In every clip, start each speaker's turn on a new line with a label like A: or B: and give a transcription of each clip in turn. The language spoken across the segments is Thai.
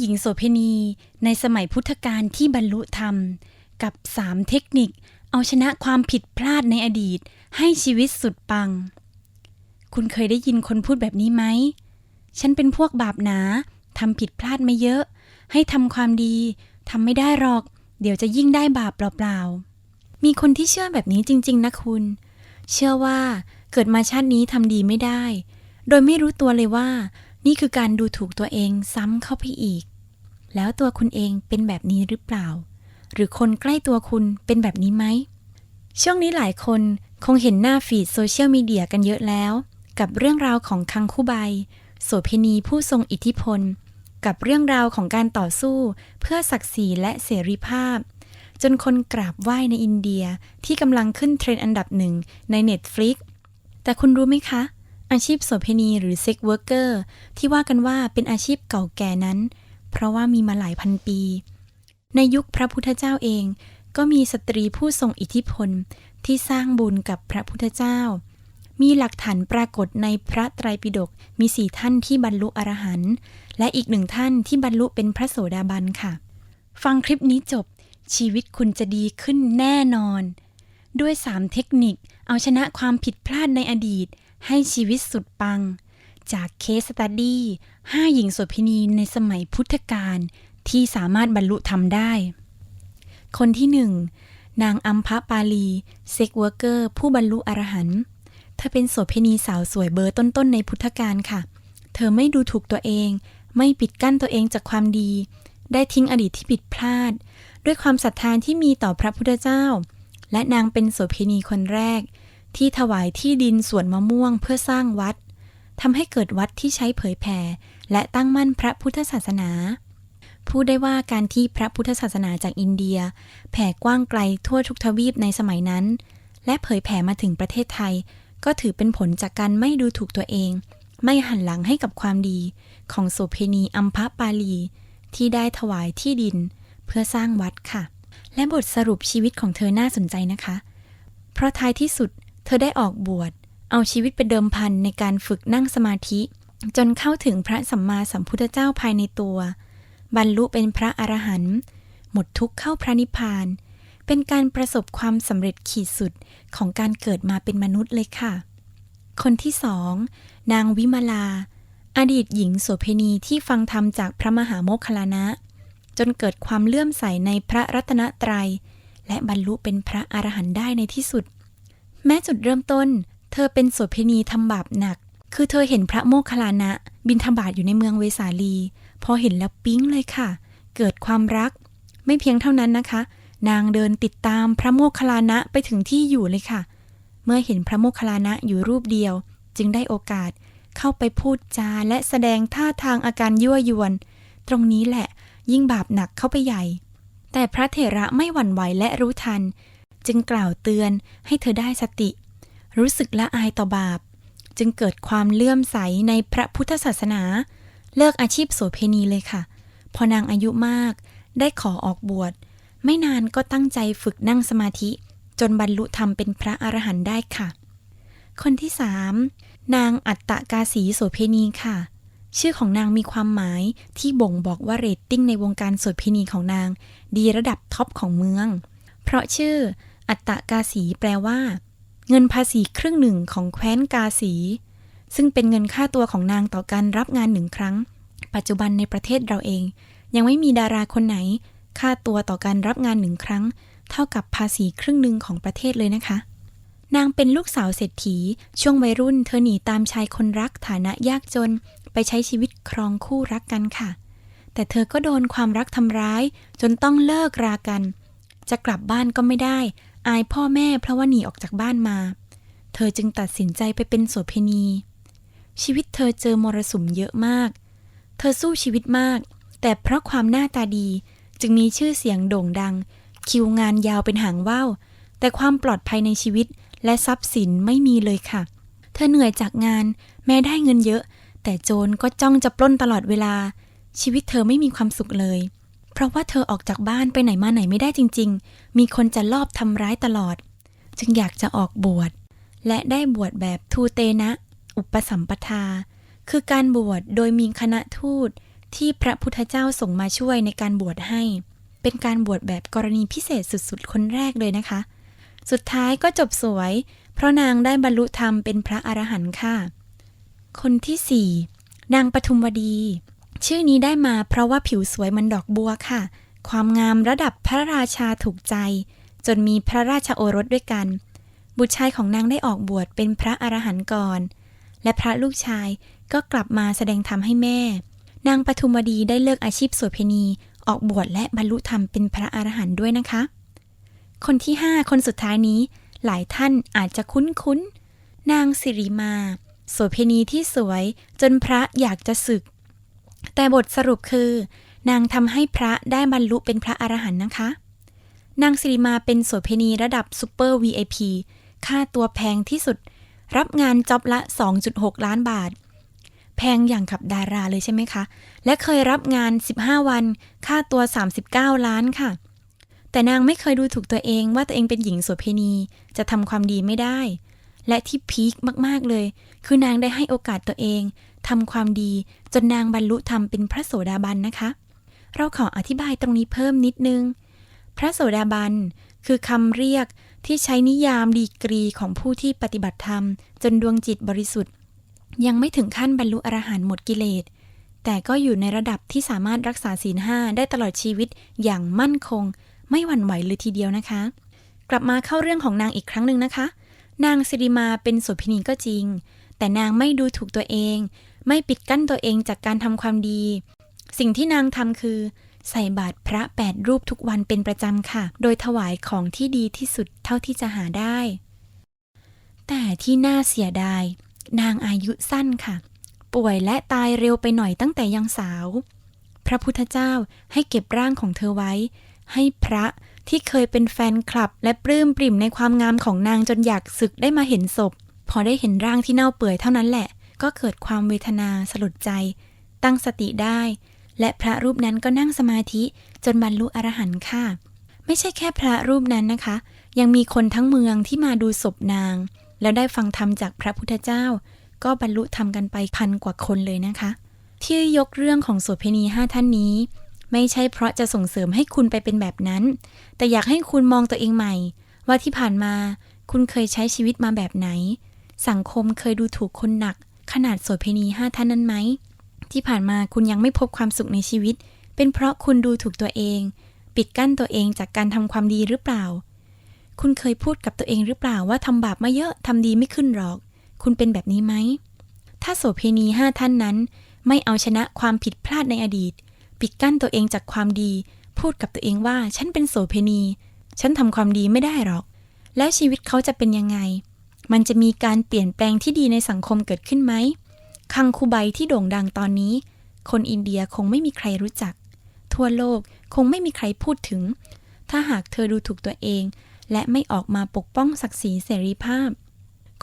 A: หญิงโสเพณีในสมัยพุทธกาลที่บรรลุธรรม กับสามเทคนิค เอาชนะความผิดพลาดในอดีต ให้ชีวิตสุดปัง คุณเคยได้ยินคนพูดแบบนี้ไหม ฉันเป็นพวกบาปหนาทำผิดพลาดไมาเยอะ ให้ทำความดีทำไม่ได้หรอก เดี๋ยวจะยิ่งได้บาปเปล่าๆ มีคนที่เชื่อแบบนี้จริง ๆ นะคุณ เชื่อว่าเกิดมาชาตินี้ทำดีไม่ได้ โดยไม่รู้ตัวเลยว่า นี่คือการดูถูกตัวเองซ้ำเข้าไปอีก แล้วตัวคุณเองเป็นแบบนี้หรือเปล่า หรือคนใกล้ตัวคุณเป็นแบบนี้ไหม ช่วงนี้หลายคนคงเห็นหน้าฟีดโซเชียลมีเดียกันเยอะแล้ว กับเรื่องราวของคังคู่ใบโสเพณีผู้ทรงอิทธิพล กับเรื่องราวของการต่อสู้ เพื่อศักดิ์ศรีและเสรีภาพ จนคนกราบไหว้ในอินเดียที่กำลังขึ้นเทรนด์อันดับหนึ่งใน Netflix แต่คุณรู้ไหมคะ อาชีพโสเพณีหรือเซ็กเวิร์กเกอร์ที่ว่ากันว่าเป็นอาชีพเก่าแก่นั้น เพราะว่ามีมาหลายพันปี ในยุคพระพุทธเจ้าเอง ก็มีสตรีผู้ทรงอิทธิพลที่สร้างบุญกับพระพุทธเจ้า มีหลักฐานปรากฏในพระไตรปิฎกมีสี่ท่านที่บรรลุอรหันต์และอีกหนึ่งท่านที่บรรลุเป็นพระโสดาบันค่ะ ฟังคลิปนี้จบ ชีวิตคุณจะดีขึ้นแน่นอน ด้วย 3 เทคนิค เอาชนะความผิดพลาดในอดีต ให้ชีวิตสุดปัง จากเคสตัดดี้5หญิงโสเภณีในสมัยพุทธกาลที่สามารถบรรลุทำได้ คนที่หนึ่งนางอัมพะปาลีเซ็กเวอร์เกอร์ ผู้บรรลุอรหันต์เธอเป็นโสเภณีสาวสวยเบอร์ต้นๆในพุทธกาลค่ะ เธอไม่ดูถูกตัวเอง ไม่ปิดกั้นตัวเองจากความดี ได้ทิ้งอดีตที่ผิดพลาด ด้วยความศรัทธาที่มีต่อพระพุทธเจ้า และนางเป็นโสเภณีคนแรก ที่ถวายที่ดินสวนมะม่วงเพื่อสร้างวัดทำให้เกิดวัดที่ใช้เผยแผ่และตั้งมั่นพระพุทธศาสนาพูดได้ว่าการที่พระพุทธศาสนาจากอินเดีย แผ่กว้างไกลทั่วทุกทวีปในสมัยนั้น และเผยแผ่มาถึงประเทศไทย ก็ถือเป็นผลจากการไม่ดูถูกตัวเอง ไม่หันหลังให้กับความดี ของโสเพณีอัมพปาลี ที่ได้ถวายที่ดิน เพื่อสร้างวัดค่ะ และบทสรุปชีวิตของเธอน่าสนใจนะคะ เพราะท้ายที่สุด เธอได้ออกบวช เอาชีวิตเป็นเดิมพันในการฝึกนั่งสมาธิ จนเข้าถึงพระสัมมาสัมพุทธเจ้าภายในตัว บรรลุเป็นพระอรหันต์หมดทุกข์เข้าพระนิพพาน เป็นการประสบความสำเร็จขีดสุดของการเกิดมาเป็นมนุษย์เลยค่ะ คนที่สอง นางวิมาลา อดีตหญิงโสเภณีที่ฟังธรรมจากพระมหาโมคคลลานะ จนเกิดความเลื่อมใสในพระรัตนตรยัย และบรรลุเป็นพระอรหันต์ได้ในที่สุด แม้จุดเริ่มต้น เธอเป็นโสเภณีทำบาปหนัก คือเธอเห็นพระโมคคัลลานะ บินทบาทอยู่ในเมืองเวสาลี พอเห็นแล้วปิ๊งเลยค่ะ เกิดความรัก ไม่เพียงเท่านั้นนะคะ นางเดินติดตามพระโมคคัลลานะไปถึงที่อยู่เลยค่ะ เมื่อเห็นพระโมคคัลลานะอยู่รูปเดียว จึงได้โอกาสเข้าไปพูดจาและแสดงท่าทางอาการยั่วยวน ตรงนี้แหละ ยิ่งบาปหนักเข้าไปใหญ่ แต่พระเถระไม่หวั่นไหวและรู้ทัน จึงกล่าวเตือนให้เธอได้สติ รู้สึกละอายต่อบาป จึงเกิดความเลื่อมใสในพระพุทธศาสนา เลิกอาชีพโสเพณีเลยค่ะ พอนางอายุมาก ได้ขอออกบวช ไม่นานก็ตั้งใจฝึกนั่งสมาธิ จนบรรลุธรรมเป็นพระอรหันต์ได้ค่ะ คนที่สามนางอัตตกาสีโสเพณีค่ะ ชื่อของนางมีความหมายที่บ่งบอกว่าเรตติ้งในวงการโสเพณีของนาง ดีระดับท็อปของเมือง เพราะชื่อ อัตตกาสีแปลว่า เงินภาษีครึ่งหนึ่งของแคว้นกาสี ซึ่งเป็นเงินค่าตัวของนางต่อการรับงานหนึ่งครั้ง ปัจจุบันในประเทศเราเอง ยังไม่มีดาราคนไหน ค่าตัวต่อการรับงานหนึ่งครั้ง เท่ากับภาษีครึ่งหนึ่งของประเทศเลยนะคะ นางเป็นลูกสาวเศรษฐี ช่วงวัยรุ่นเธอหนีตามชายคนรักฐานะยากจน ไปใช้ชีวิตครองคู่รักกันค่ะแต่เธอก็โดนความรักทำร้าย จนต้องเลิกรากัน จะกลับบ้านก็ไม่ได้ อายพ่อแม่เพราะว่าหนีออกจากบ้านมา เธอจึงตัดสินใจไปเป็นโสเภณี ชีวิตเธอเจอมรสุมเยอะมาก เธอสู้ชีวิตมาก แต่เพราะความหน้าตาดีจึงมีชื่อเสียงโด่งดัง คิวงานยาวเป็นหางว่าวแต่ความปลอดภัยในชีวิตและทรัพย์สินไม่มีเลยค่ะ เธอเหนื่อยจากงานแม้ได้เงินเยอะ แต่โจรก็จ้องจะปล้นตลอดเวลา ชีวิตเธอไม่มีความสุขเลย เพราะว่าเธอออกจากบ้านไปไหนมาไหนไม่ได้จริง ๆ มีคนจะลอบทำร้ายตลอด จึงอยากจะออกบวช และได้บวชแบบทูเตนะ อุปสัมปทา คือการบวชโดยมีคณะทูตที่พระพุทธเจ้าส่งมาช่วยในการบวชให้ เป็นการบวชแบบกรณีพิเศษสุดๆ คนแรกเลยนะคะ สุดท้ายก็จบสวย เพราะนางได้บรรลุธรรมเป็นพระอรหันต์ค่ะ คนที่สี่นางปทุมวดี ชื่อนี้ได้มาเพราะว่าผิวสวยเหมันดอกบัวค่ะ ความงามระดับพระราชาถูกใจ จนมีพระราชโอรสด้วยกัน บุตรชายของนางได้ออกบวชเป็นพระอรหันต์ก่อน และพระลูกชายก็กลับมาแสดงธรรมให้แม่ นางปทุมวดีได้เลิกอาชีพโสเภณีออกบวชและบรรลุธรรมเป็นพระอรหันต์ด้วยนะคะ คนที่ห้าคนสุดท้ายนี้ หลายท่านอาจจะคุ้นๆนางสิริมาโสเภณีที่สวยจนพระอยากจะศึก แต่บทสรุปคือ นางทำให้พระได้บรรลุเป็นพระอรหันต์นะคะ นางสิริมาเป็นโสเภณีระดับซูเปอร์ VIP ค่าตัวแพงที่สุด รับงานจ็อบละ 2.6 ล้านบาท แพงอย่างกับดาราเลยใช่ไหมคะ และเคยรับงาน 15 วัน ค่าตัว 39 ล้านค่ะ แต่นางไม่เคยดูถูกตัวเองว่าตัวเองเป็นหญิงโสเภณีจะทำความดีไม่ได้ และที่พีคมากๆเลย คือนางได้ให้โอกาสตัวเอง ทำความดีจนนางบรรลุธรรมเป็นพระโสดาบันนะคะ เราขออธิบายตรงนี้เพิ่มนิดนึง พระโสดาบันคือคำเรียกที่ใช้นิยามดีกรีของผู้ที่ปฏิบัติธรรม จนดวงจิตบริสุทธิ์ ยังไม่ถึงขั้นบรรลุอรหันต์หมดกิเลส แต่ก็อยู่ในระดับที่สามารถรักษาศีลห้าได้ตลอดชีวิตอย่างมั่นคง ไม่หวั่นไหวเลยทีเดียวนะคะ กลับมาเข้าเรื่องของนางอีกครั้งหนึ่งนะคะ นางสิริมาเป็นโสเภณีก็จริง แต่นางไม่ดูถูกตัวเอง ไม่ปิดกั้นตัวเองจากการทำความดี สิ่งที่นางทำคือ ใส่บาตรพระแปดรูปทุกวันเป็นประจำค่ะ โดยถวายของที่ดีที่สุดเท่าที่จะหาได้ แต่ที่น่าเสียดาย นางอายุสั้นค่ะ ป่วยและตายเร็วไปหน่อยตั้งแต่ยังสาว พระพุทธเจ้าให้เก็บร่างของเธอไว้ ให้พระที่เคยเป็นแฟนคลับและปลื้มปริ่มในความงามของนางจนอยากศึกได้มาเห็นศพ พอได้เห็นร่างที่เน่าเปื่อยเท่านั้นแหละ ก็เกิดความเวทนาสลดใจ ตั้งสติได้ และพระรูปนั้นก็นั่งสมาธิจนบรรลุอรหันต์ค่ะ ไม่ใช่แค่พระรูปนั้นนะคะ ยังมีคนทั้งเมืองที่มาดูศพนาง แล้วได้ฟังธรรมจากพระพุทธเจ้า ก็บรรลุธรรมกันไปพันกว่าคนเลยนะคะ ที่ยกเรื่องของโสเภณีห้าท่านนี้ ไม่ใช่เพราะจะส่งเสริมให้คุณไปเป็นแบบนั้น แต่อยากให้คุณมองตัวเองใหม่ ว่าที่ผ่านมาคุณเคยใช้ชีวิตมาแบบไหน สังคมเคยดูถูกคนหนัก ขนาดโสเภณีห้าท่านนั้นไหม ที่ผ่านมาคุณยังไม่พบความสุขในชีวิต เป็นเพราะคุณดูถูกตัวเอง ปิดกั้นตัวเองจากการทำความดีหรือเปล่า คุณเคยพูดกับตัวเองหรือเปล่าว่าทำบาปมาเยอะทำดีไม่ขึ้นหรอก คุณเป็นแบบนี้ไหม ถ้าโสเภณีห้าท่านนั้น ไม่เอาชนะความผิดพลาดในอดีต ปิดกั้นตัวเองจากความดี พูดกับตัวเองว่าฉันเป็นโสเภณี ฉันทำความดีไม่ได้หรอก แล้วชีวิตเขาจะเป็นยังไง มันจะมีการเปลี่ยนแปลงที่ดีในสังคมเกิดขึ้นไหม คังคูไบที่โด่งดังตอนนี้ คนอินเดียคงไม่มีใครรู้จัก ทั่วโลกคงไม่มีใครพูดถึง ถ้าหากเธอดูถูกตัวเอง และไม่ออกมาปกป้องศักดิ์ศรีเสรีภาพ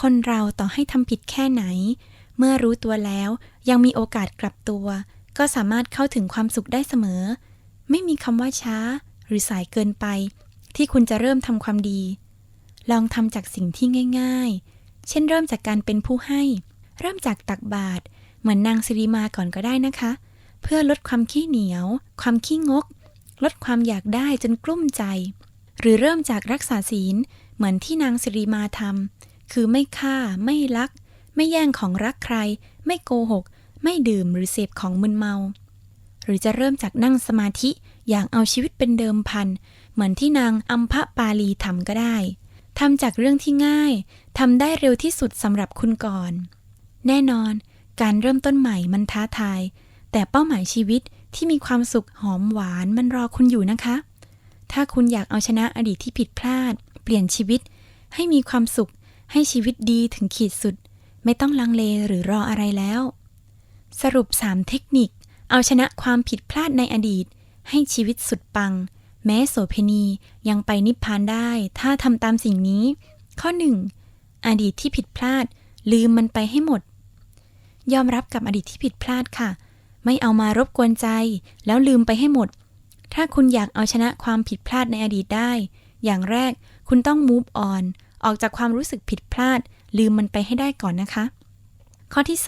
A: คนเราต่อให้ทำผิดแค่ไหน เมื่อรู้ตัวแล้วยังมีโอกาสกลับตัว ก็สามารถเข้าถึงความสุขได้เสมอ ไม่มีคำว่าช้า หรือสายเกินไป ที่คุณจะเริ่มทำความดี ลองทำจากสิ่งที่ง่ายๆ เช่นเริ่มจากการเป็นผู้ให้ เริ่มจากตักบาตรเหมือนนางสิริมาก่อนก็ได้นะคะ เพื่อลดความขี้เหนียว ความขี้งก ลดความอยากได้จนกลุ้มใจ หรือเริ่มจากรักษาศีลเหมือนที่นางสิริมาทำคือไม่ฆ่า ไม่ลัก ไม่แย่งของรักใคร ไม่โกหก ไม่ดื่มหรือเสพของมึนเมา หรือจะเริ่มจากนั่งสมาธิอย่างเอาชีวิตเป็นเดิมพัน เหมือนที่นางอัมพะปาลีทำก็ได้ ทำจากเรื่องที่ง่ายทำได้เร็วที่สุดสำหรับคุณก่อน แน่นอน การเริ่มต้นใหม่มันท้าทาย แต่เป้าหมายชีวิตที่มีความสุขหอมหวานมันรอคุณอยู่นะคะ ถ้าคุณอยากเอาชนะอดีตที่ผิดพลาด เปลี่ยนชีวิต ให้มีความสุข ให้ชีวิตดีถึงขีดสุด ไม่ต้องลังเลหรือรออะไรแล้ว สรุป 3 เทคนิค เอาชนะความผิดพลาดในอดีต ให้ชีวิตสุดปัง แม้โสเพณียังไปนิพพานได้ ถ้าทำตามสิ่งนี้ ข้อ 1. อดีตที่ผิดพลาด ลืมมันไปให้หมด ยอมรับกับอดีตที่ผิดพลาดค่ะ ไม่เอามารบกวนใจ แล้วลืมไปให้หมด ถ้าคุณอยากเอาชนะความผิดพลาดในอดีตได้ อย่างแรกคุณต้อง move on ออกจากความรู้สึกผิดพลาด ลืมมันไปให้ได้ก่อนนะคะ ข้อที่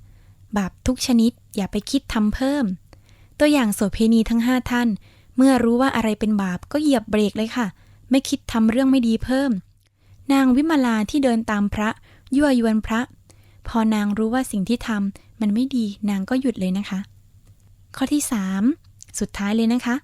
A: 2. บาปทุกชนิดอย่าไปคิดทำเพิ่ม ตัวอย่างโสเพณีทั้งห้าท่าน เมื่อรู้ว่าอะไรเป็นบาปก็เหยียบเบรกเลยค่ะ ไม่คิดทำเรื่องไม่ดีเพิ่ม นางวิมาลาที่เดินตามพระ ยั่วยวนพระ พอนางรู้ว่าสิ่งที่ทำมันไม่ดีนางก็หยุดเลยนะคะ ข้อที่3สุดท้ายเลยนะคะ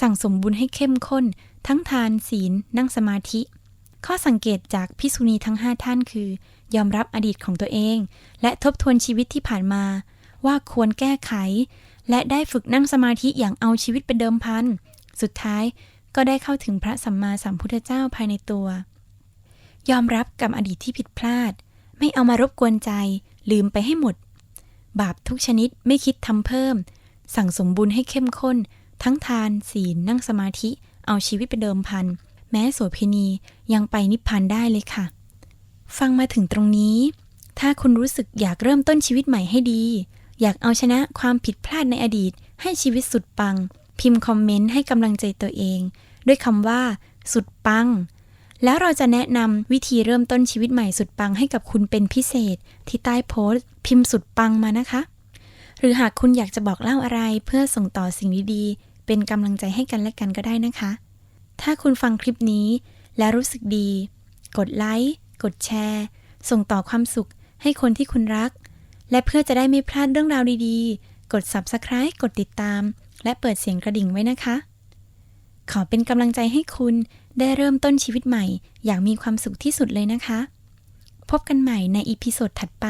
A: สั่งสมบุญให้เข้มข้น ทั้งทานศีลนั่งสมาธิ ข้อสังเกตจากพิษุณีทั้ง 5 ท่านคือ ยอมรับอดีตของตัวเอง และทบทวนชีวิตที่ผ่านมา ว่าควรแก้ไข และได้ฝึกนั่งสมาธิอย่างเอาชีวิตเป็นเดิมพัน สุดท้ายก็ได้เข้าถึงพระสัมมาสัมพุทธเจ้าภายในตัว ยอมรับกับอดีตที่ผิดพลาด ไม่เอามารบกวนใจ ลืมไปให้หมด บาปทุกชนิดไม่คิดทำเพิ่ม สั่งสมบุญให้เข้มข้น ทั้งทานศีลนั่งสมาธิ เอาชีวิตเป็นเดิมพัน แม้โสเพณียังไปนิพพานได้เลยค่ะ ฟังมาถึงตรงนี้ ถ้าคุณรู้สึกอยากเริ่มต้นชีวิตใหม่ให้ดี อยากเอาชนะความผิดพลาดในอดีต ให้ชีวิตสุดปัง พิมพ์คอมเมนต์ให้กำลังใจตัวเอง ด้วยคำว่า สุดปัง แล้วเราจะแนะนำวิธีเริ่มต้นชีวิตใหม่สุดปังให้กับคุณเป็นพิเศษ ที่ใต้โพสต์ พิมพ์สุดปังมานะคะ หรือหากคุณอยากจะบอกเล่าอะไรเพื่อส่งต่อสิ่งดีๆเป็นกำลังใจให้กันและกันก็ได้นะคะ ถ้าคุณฟังคลิปนี้ แล้วรู้สึกดี กดไลค์กดแชร์ ส่งต่อความสุขให้คนที่คุณรัก และเพื่อจะได้ไม่พลาดเรื่องราวดีๆ กด Subscribe กดติดตาม และเปิดเสียงกระดิ่งไว้นะคะ ขอเป็นกำลังใจให้คุณได้เริ่มต้นชีวิตใหม่ อย่างมีความสุขที่สุดเลยนะคะ พบกันใหม่ในอีพิโซดถัดไป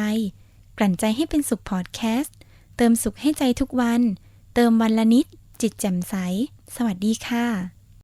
A: กลั่นใจให้เป็นสุขพอดแคสต์ เติมสุขให้ใจทุกวัน เติมวันละนิด จิตแจ่มใส สวัสดีค่ะ